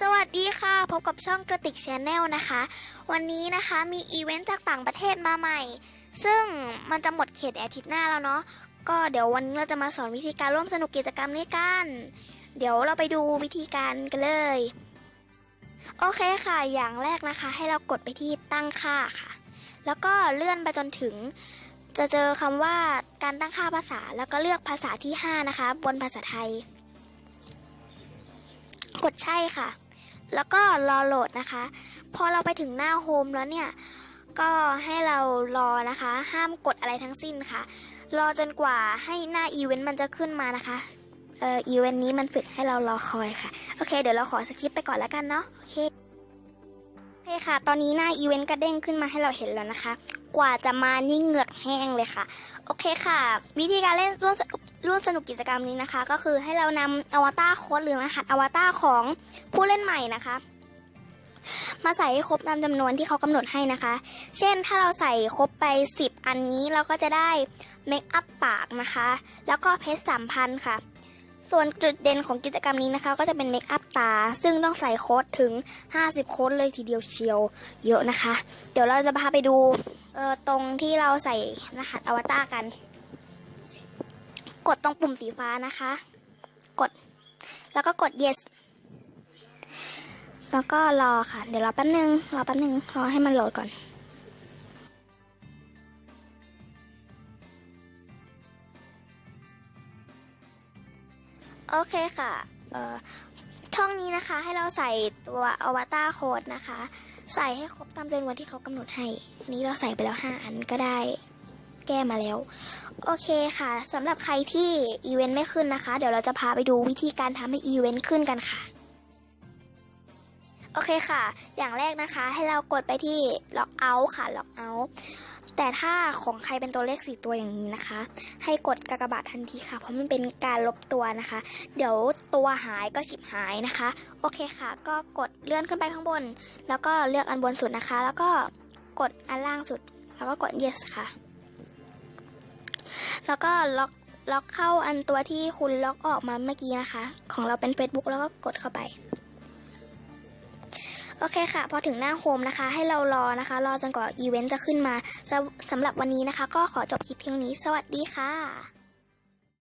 สวัสดีค่ะ พบกับช่องกระติกชแนลนะคะ วันนี้นะคะมีอีเวนต์จากต่างประเทศมาใหม่ ซึ่งมันจะหมดเขตอาทิตย์หน้าแล้วเนาะก็เดี๋ยววันนี้เราจะมาสอนวิธีการร่วมสนุกกิจกรรมนี้กัน เดี๋ยวเราไปดูวิธีการกันเลย โอเคค่ะอย่างแรกนะคะ ให้เรากดไปที่ตั้งค่าค่ะ แล้วก็เลื่อนไปจนถึง จะเจอคำว่าการตั้งค่าภาษา แล้วก็เลือกภาษาที่ 5 นะคะ บนภาษาไทย กดใช่ค่ะ แล้วก็รอโหลดนะคะ พอเราไปถึงหน้าโฮมแล้วเนี่ย ก็ให้เรารอนะคะ ห้ามกดอะไรทั้งสิ้นค่ะ รอจนกว่าให้หน้าอีเวนต์มันจะขึ้นมานะคะ เอ่ออีเวนต์นี้มันฝึกให้เรารอคอยค่ะ โอเค เดี๋ยวเราขอสคิปไปก่อนแล้วกันเนาะ โอเคโอเคค่ะ ตอนนี้หน้าอีเวนต์ก็เด้งขึ้นมาให้เราเห็นแล้วนะคะ กว่าจะมานี่เหงือกแห้งเลยค่ะ โอเคค่ะ วิธีการเล่นร่วมสนุก ร่วมสนุกกิจกรรมนี้นะคะ ก็คือให้เรานำอวตารโค้ดหรือรหัสอวตารของผู้เล่นใหม่นะคะ มาใส่ให้ครบตามจำนวนที่เขากำหนดให้นะคะ เช่นถ้าเราใส่ครบไป 10 อันนี้เราก็จะได้เมคอัพปากนะคะ แล้วก็เพชรสามพันค่ะ ส่วนจุดเด่นของกิจกรรมนี้นะคะ ก็จะเป็นเมคอัพตา ซึ่งต้องใส่โค้ดถึง 50 โค้ดเลยทีเดียวเชียวเยอะนะคะ เดี๋ยวเราจะพาไปดูออตรงที่เราใส่รหัสอวตารกัน กดตรงปุ่มสีฟ้านะคะ กด แล้วก็กด yes แล้วก็รอค่ะ เดี๋ยวรอแป๊บนึง รอแป๊บนึง รอให้มันโหลดก่อนโอเคค่ะเอ่อช่องนี้นะคะให้เราใส่ตัวอวตารโค้ดนะคะ ใส่ให้ครบตามจำนวนที่เขากำหนดให้ อันนี้เราใส่ไปแล้ว 5 อันก็ได้ แก้มาแล้ว โอเคค่ะสำหรับใครที่อีเวนต์ไม่ขึ้นนะคะ เดี๋ยวเราจะพาไปดูวิธีการทำให้อีเวนต์ขึ้นกันค่ะ โอเคค่ะ อย่างแรกนะคะ ให้เรากดไปที่ lock out ค่ะ lock out แต่ถ้าของใครเป็นตัวเลขสี่ตัวอย่างนี้นะคะ ให้กดกากบาททันทีค่ะ เพราะมันเป็นการลบตัวนะคะ เดี๋ยวตัวหายก็ฉิบหายนะคะ โอเคค่ะ ก็กดเลื่อนขึ้นไปข้างบน แล้วก็เลือกอันบนสุดนะคะ แล้วก็กดอันล่างสุด แล้วก็กด yes ค่ะ แล้วก็ล็อกล็อกเข้าอันตัวที่คุณล็อกออกมาเมื่อกี้นะคะ ของเราเป็น Facebook แล้วก็กดเข้าไป โอเคค่ะ พอถึงหน้าโฮมนะคะ ให้เรารอนะคะ รอจนกว่าอีเวนต์จะขึ้นมาสำสำหรับวันนี้นะคะ ก็ขอจบคลิปเพียงนี้ สวัสดีค่ะ